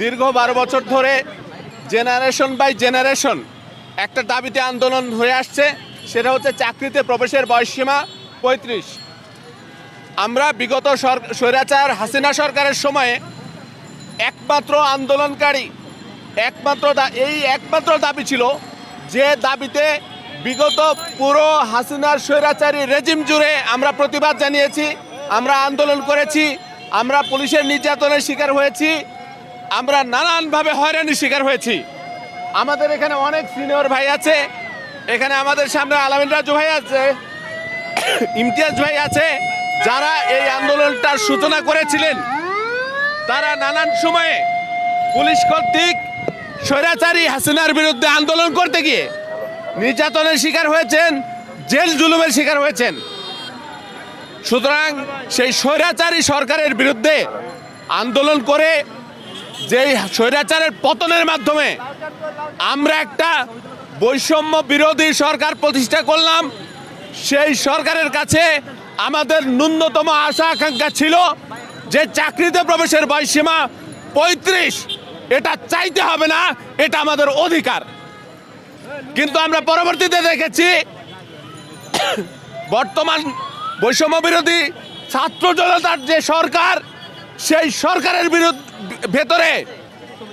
দীর্ঘ বারো বছর ধরে জেনারেশন বাই জেনারেশন একটা দাবিতে আন্দোলন হয়ে আসছে, সেটা হচ্ছে চাকরিতে প্রবেশের বয়সসীমা পঁয়ত্রিশ। আমরা বিগত স্বৈরাচার হাসিনা সরকারের সময়ে একমাত্র আন্দোলনকারী, একমাত্র এই একমাত্র দাবি ছিল যে দাবিতে বিগত পুরো হাসিনার স্বৈরাচারী রেজিম জুড়ে আমরা প্রতিবাদ জানিয়েছি, আমরা আন্দোলন করেছি, আমরা পুলিশের নির্যাতনের শিকার হয়েছি আমরা নানানভাবে হয়রানির শিকার হয়েছি। আমাদের এখানে অনেক সিনিয়র ভাই আছে। এখানে আমাদের সামনে আলামিন রাজু ভাই আছে, ইমতিয়াজ ভাই আছে। যারা এই আন্দোলনটার সূচনা করেছিলেন, তারা নানান সময়ে পুলিশ কর্তৃক স্বৈরাচারী হাসিনার বিরুদ্ধে আন্দোলন করতে গিয়ে নির্যাতনের শিকার হয়েছেন, জেল জুলুমের শিকার হয়েছেন। সুতরাং সেই স্বৈরাচারী সরকারের বিরুদ্ধে আন্দোলন করে যেই স্বৈরাচারের পতনের মাধ্যমে আমরা একটা বৈষম্য বিরোধী সরকার প্রতিষ্ঠা করলাম, সেই সরকারের কাছে আমাদের ন্যূনতম আশা আকাঙ্ক্ষা ছিল যে চাকরিতে প্রবেশের বয়সীমা পঁয়ত্রিশ। এটা চাইতে হবে না, এটা আমাদের অধিকার। কিন্তু আমরা পরবর্তীতে দেখেছি, বর্তমান বৈষম্য বিরোধী ছাত্র জনতার যে সরকার সেই সরকারের বিরুদ্ধ ভেতরে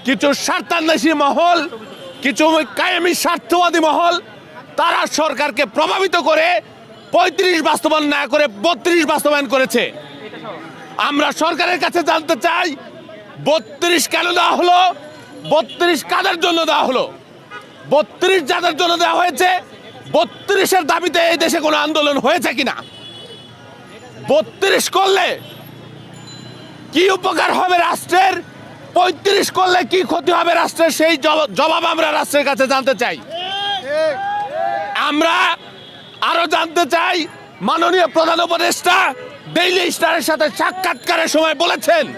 কিছু স্বার্থান্বেষী মহল, কিছু কায়েমি স্বার্থবাদী মহল, তারা সরকারকে প্রভাবিত করে পঁয়ত্রিশ বাস্তবায়ন না করে বত্রিশ বাস্তবায়ন করেছে। আমরা সরকারের কাছে জানতে চাই, বত্রিশ কেন দেওয়া হলো? বত্রিশ কাদের জন্য দেওয়া হলো? বত্রিশ যাদের জন্য দেওয়া হয়েছে, বত্রিশের দাবিতে এই দেশে কোনো আন্দোলন হয়েছে কিনা? বত্রিশ করলে কি উপকার হবে রাষ্ট্রের? পঁয়ত্রিশ করলে কি ক্ষতি হবে রাষ্ট্রের? সেই জব- জবাব আমরা রাষ্ট্রের কাছে জানতে চাই। আমরা আরও জানতে চাই, মাননীয় প্রধান উপদেষ্টা ডেইলি স্টারের সাথে সাক্ষাৎকারের সময় বলেছেন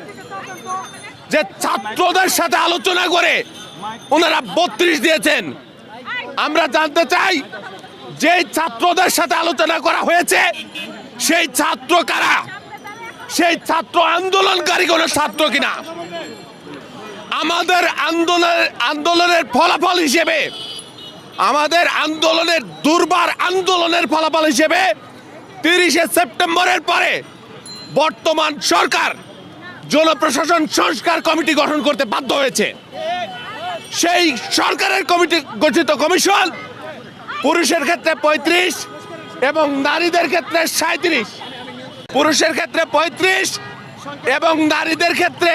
যে ছাত্রদের সাথে আলোচনা করে ওনারা বত্রিশ দিয়েছেন। আমরা জানতে চাই যে ছাত্রদের সাথে আলোচনা করা হয়েছে, সেই ছাত্র কারা? সেই ছাত্র আন্দোলনকারী কোনো ছাত্র কিনা? আমাদের আন্দোলনের আন্দোলনের ফলাফল হিসেবে, আমাদের আন্দোলনের দুর্বার আন্দোলনের ফলাফল হিসেবে তিরিশে সেপ্টেম্বরের পরে বর্তমান সরকার জনপ্রশাসন সংস্কার কমিটি গঠন করতে বাধ্য হয়েছে। সেই সরকারের কমিটি গঠিত কমিশন পুরুষের ক্ষেত্রে পঁয়ত্রিশ এবং নারীদের ক্ষেত্রে সাঁত্রিশ পুরুষের ক্ষেত্রে পঁয়ত্রিশ এবং নারীদের ক্ষেত্রে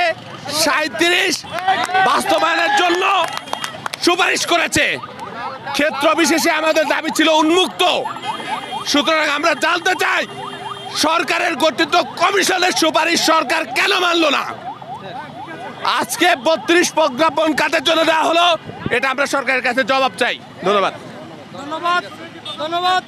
সাঁত্রিশ বাস্তবায়নের জন্য সুপারিশ করেছে। ক্ষেত্র বিশেষে আমাদের দাবি ছিল উন্মুক্ত। সুতরাং আমরা জানতে চাই, সরকারের গঠিত কমিশনের সুপারিশ সরকার কেন মানল না? আজকে বত্রিশ প্রজ্ঞাপন কাদের জন্য দেওয়া হলো, এটা আমরা সরকারের কাছে জবাব চাই। ধন্যবাদ। ধন্যবাদ ধন্যবাদ